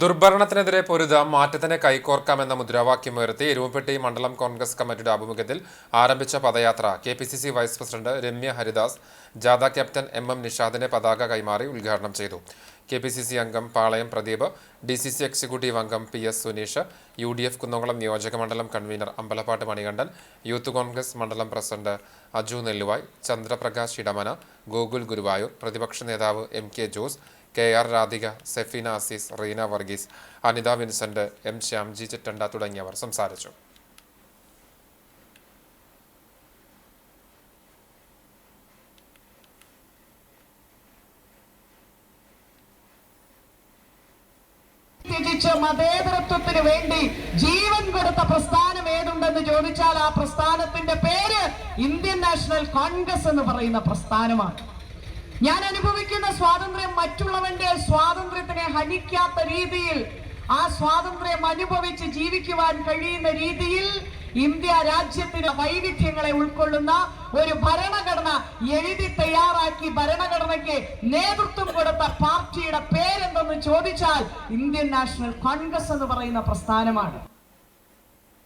ദുർഭരണത്തിനെതിരെ പൊരുതാം മാറ്റത്തിന് കൈകോർക്കാമെന്ന മുദ്രാവാക്യമുയർത്തി എരുമപ്പെട്ടി മണ്ഡലം കോൺഗ്രസ് കമ്മിറ്റിയുടെ ആഭിമുഖ്യത്തിൽ ആരംഭിച്ച പദയാത്ര. K P C C vice president Ramya Haridas ജാഥ ക്യാപ്റ്റൻ എം എം നിഷാദിനെ പതാക കൈമാറി ഉദ്ഘാടനം ചെയ്തു. കെ പി സി സി അംഗം Palayam Pradeep D C C executive അംഗം P S Suneesh U D F Kunnamkulam നിയോജക മണ്ഡലം കൺവീനർ അമ്പലപ്പാട്ട് മണികണ്ഠൻ യൂത്ത് കോൺഗ്രസ് മണ്ഡലം പ്രസിഡന്റ് അജു നെല്ലുവായ് ചന്ദ്രപ്രകാശ് ഇടമന ഗോകുൽ ഗുരുവായൂർ പ്രതിപക്ഷ നേതാവ് M K Jose K R Radhika Sefeena Azeez Reena Varghese Anitha Vincent M Shyamji Chittanda തുടങ്ങിയവർ സംസാരിച്ചു. മതേതരത്വത്തിന് വേണ്ടി ജീവൻ കൊടുത്ത പ്രസ്ഥാനം ഏതുണ്ടെന്ന് ചോദിച്ചാൽ ആ പ്രസ്ഥാനത്തിന്റെ പേര് ഇന്ത്യൻ നാഷണൽ കോൺഗ്രസ് എന്ന് പറയുന്ന പ്രസ്ഥാനമാണ്. ഞാൻ അനുഭവിക്കുന്ന സ്വാതന്ത്ര്യം മറ്റുള്ളവന്റെ സ്വാതന്ത്ര്യത്തിനെ ഹനിക്കാത്ത രീതിയിൽ ആ സ്വാതന്ത്ര്യം അനുഭവിച്ച് ജീവിക്കുവാൻ കഴിയുന്ന രീതിയിൽ ഇന്ത്യ രാജ്യത്തിന് വൈവിധ്യങ്ങളെ ഉൾക്കൊള്ളുന്ന ഒരു ഭരണഘടന എഴുതി തയ്യാറാക്കി ഭരണഘടനയ്ക്ക് നേതൃത്വം കൊടുത്ത പാർട്ടിയുടെ പേരെന്തെന്ന് ചോദിച്ചാൽ ഇന്ത്യൻ നാഷണൽ കോൺഗ്രസ് എന്ന് പറയുന്ന പ്രസ്ഥാനമാണ്.